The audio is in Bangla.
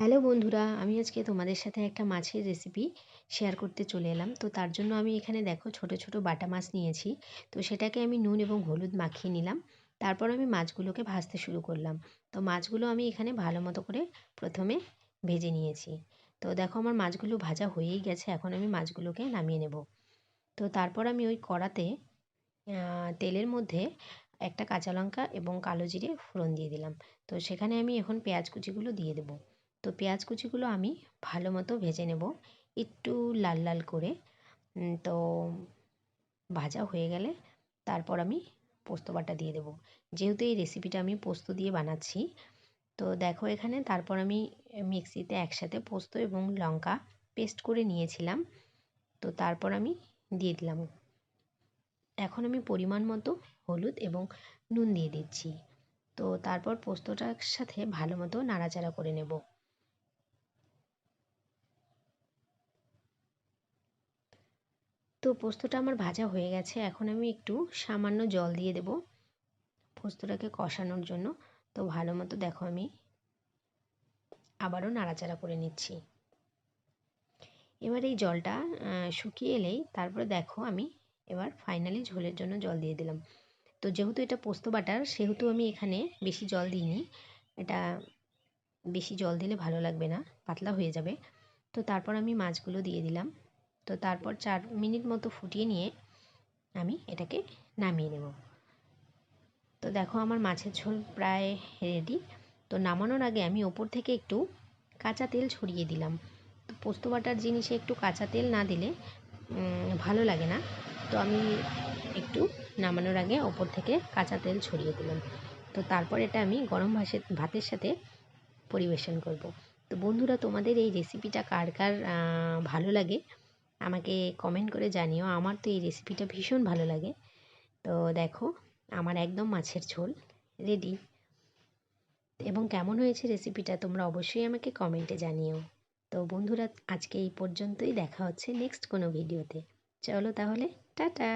হ্যালো বন্ধুরা, আমি আজকে তোমাদের সাথে একটা মাছের রেসিপি শেয়ার করতে চলে এলাম। তো তার জন্য আমি এখানে দেখো ছোট ছোট বাটা মাছ নিয়েছি। তো সেটাকে আমি নুন এবং হলুদ মাখিয়ে নিলাম। তারপর আমি মাছগুলোকে ভাজতে শুরু করলাম। তো মাছগুলো আমি এখানে ভালো মতো করে প্রথমে ভেজে নিয়েছি। তো দেখো আমার মাছগুলো ভাজা হয়েই গেছে, এখন আমি মাছগুলোকে নামিয়ে নেব। তো তারপর আমি ওই কড়াতে তেলের মধ্যে একটা কাঁচা লঙ্কা এবং কালো জিরে ফোড়ন দিয়ে দিলাম। তো সেখানে আমি এখন পেঁয়াজ কুচিগুলো দিয়ে দেবো। তো পেঁয়াজ কুচিগুলো আমি ভালো মতো ভেজে নেব। একটু লাল লাল করে। তো ভাজা হয়ে গেলে তারপর আমি পোস্ত বাটা দিয়ে দেবো। যেহেতু এই রেসিপিটা আমি পোস্ত দিয়ে বানাচ্ছি, তো দেখো এখানে তারপর আমি মিক্সিতে একসাথে পোস্ত এবং লঙ্কা পেস্ট করে নিয়েছিলাম। তো তারপর আমি দিয়ে দিলাম। এখন আমি পরিমাণ মতো হলুদ এবং নুন দিয়ে দিচ্ছি। তো তারপর পোস্তটার সাথে ভালো মতো নাড়াচাড়া করে নেব। তো পোস্তটা আমার ভাজা হয়ে গেছে। এখন আমি একটু সামান্য জল দিয়ে দেব পোস্তটাকে কষানোর জন্য। তো ভালো মতো দেখো আমি আবারও নাড়াচাড়া করে নিচ্ছি। এবার এই জলটা শুকিয়ে এলেই তারপরে দেখো আমি এবার ফাইনালি ঝোলের জন্য জল দিয়ে দিলাম। তো যেহেতু এটা পোস্ত বাটার, সেহেতু আমি এখানে বেশি জল দিইনি। এটা বেশি জল দিলে ভালো লাগবে না, পাতলা হয়ে যাবে। তো তারপর আমি মাছগুলো দিয়ে দিলাম। তো তারপর চার মিনিট মতো ফুটিয়ে নিয়ে আমি এটাকে নামিয়ে নেব। তো দেখো আমার মাছের ঝোল প্রায় রেডি তো নামানোর আগে আমি ওপর থেকে একটু কাঁচা তেল ছড়িয়ে দিলাম। তো পোস্ত বাটার জিনিসে একটু কাঁচা তেল না দিলে ভালো লাগে না। তো আমি একটু নামানোর আগে ওপর থেকে কাঁচা তেল ছড়িয়ে দিলাম। তো তারপর এটা আমি গরম ভাসে ভাতের সাথে পরিবেশন করব। তো বন্ধুরা, তোমাদের এই রেসিপিটা কার কার ভালো লাগে? আমাকে কমেন্ট করে জানিও। আমার তো এই রেসিপিটা ভীষণ ভালো লাগে। তো দেখো, আমার একদম মাছের ঝোল রেডি এবং কেমন হয়েছে রেসিপিটা তোমরা অবশ্যই আমাকে কমেন্টে জানিও। তো বন্ধুরা, আজকে এই পর্যন্তই। দেখা হচ্ছে নেক্সট কোনো ভিডিওতে চলো তাহলে, টাটা!